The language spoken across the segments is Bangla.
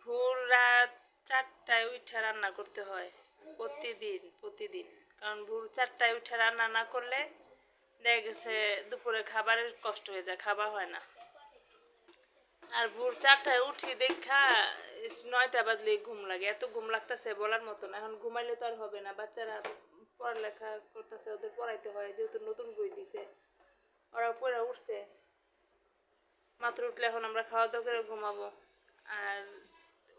ভোর রাত চারটায় উঠে রান্না করতে হয়, প্রতিদিন প্রতিদিন। কারণ ভোর চারটায় উঠে রান্না না করলে দেখা গেছে দুপুরে খাবারের কষ্ট হয়ে যায় খাবার হয় না। আর ভোর চারটায় উঠি দেখা নয়টা বাজলে ঘুম লাগে। এত ঘুম লাগতেছে বলার মতো না। এখন ঘুমাইলে তো আর হবে না। বাচ্চারা পড়ালেখা করতেছে, ওদের পড়াইতে হয়, যেহেতু নতুন বই দিছে। ওরা পড়ে উঠছে। মাত্র উঠলে এখন আমরা খাওয়া দাওয়া করে ঘুমাবো। আর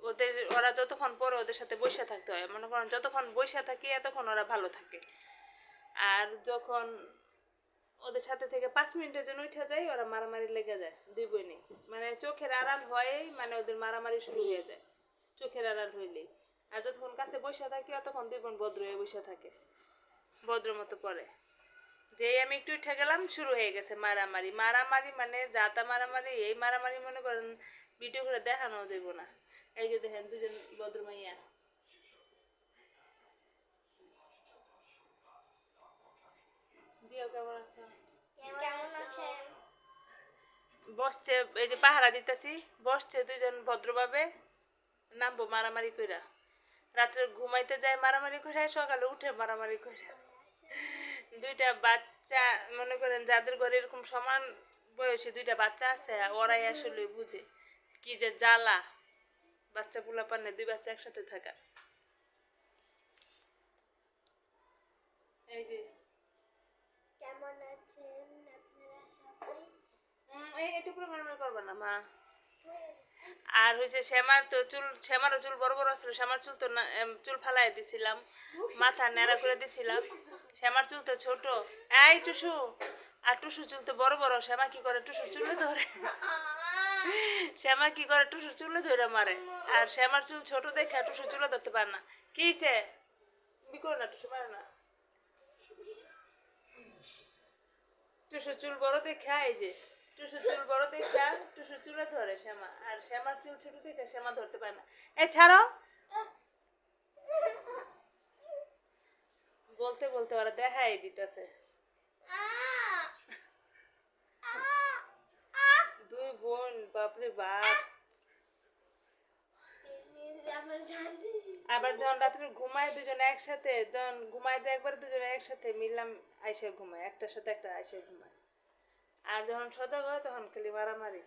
ওদের, ওরা যতক্ষণ পরে ওদের সাথে বসে থাকতে হয়, মনে করেন যতক্ষণ বসে থাকি এতক্ষণ ওরা ভালো থাকে। আর যখন ওদের সাথে থেকে পাঁচ মিনিটের জন্য উঠে যায়, ওরা মারামারি লেগে যায় দুই বোনই মানে চোখের আড়াল হয়েই মানে ওদের মারামারি শুরু হয়ে যায়, চোখের আড়াল হইলেই। আর যতক্ষণ কাছে বসে থাকি, অতক্ষণ দুই বোন ভদ্র হয়ে বসে থাকে, ভদ্র মতো পড়ে যেই আমি একটু উঠে গেলাম, শুরু হয়ে গেছে মারামারি। মারামারি মানে যাতা মারামারি, এই মারামারি মনে করেন ভিডিও করে দেখানো যাইব না। এই যে দেখেন দুজন ভদ্রমাইয়া। দিও কেমন আছো কেমন আছেন? বসছে এই যে পাহারা দিতেছি বসছে দুজন ভদ্রভাবে। নামবো মারামারি কইরা। রাত্রে ঘুমাইতে যায় মারামারি কইরা সকালে উঠে মারামারি কইরা। দুইটা বাচ্চা মনে করেন যাদের ঘরে এরকম সমান বয়সী দুইটা বাচ্চা আছে ওরাই আসলে বুঝে। কি যে জ্বালা। বাচ্চা পোলা পান্নে দুই বাচ্চা একসাথে থাকা। এই যে। কেমন আছেন আপনারা সবাই? এই একটু করে করবে না মা। আর হয়েছে শ্যামার তো চুল শ্যামারও চুল বড় বড় ছিল শ্যামার চুল তো চুল ফালাই দিছিলাম। মাথা ন্যাড়া করে দিছিলাম। শ্যামার চুল তো ছোট। এই টুসু আর টুসু চুল তো বড় বড় শ্যামা কি করে টুসু চুল ধরে? শ্যামা কি করে, টুসু চুলে ধরে মারে? আর শ্যামার চুল ছোট দেখে টুসু চুলে ধরতে পারে না। কি করে না, টুসু পারে না। টুসু চুল বড় দেখা, এই যে। টুসু চুল বড় দেখা, টুসু চুলে ধরে শ্যামা। আর শ্যামার চুল ছোট দেখে শ্যামা ধরতে পারে না। এই ছাড়ো। বলতে বলতে ওরা দেখাই দিতেছে দুই বোন বাপরে বাপ। আবার যখন রাত্রে ঘুমায় দুজনে একসাথে যখন ঘুমায় যায় একবার দুজনে একসাথে, মিললাম আইসে ঘুমায়, একটার সাথে একটা আইসে ঘুমায়। আর যখন সজাগ হয় তখন খালি মারামারি।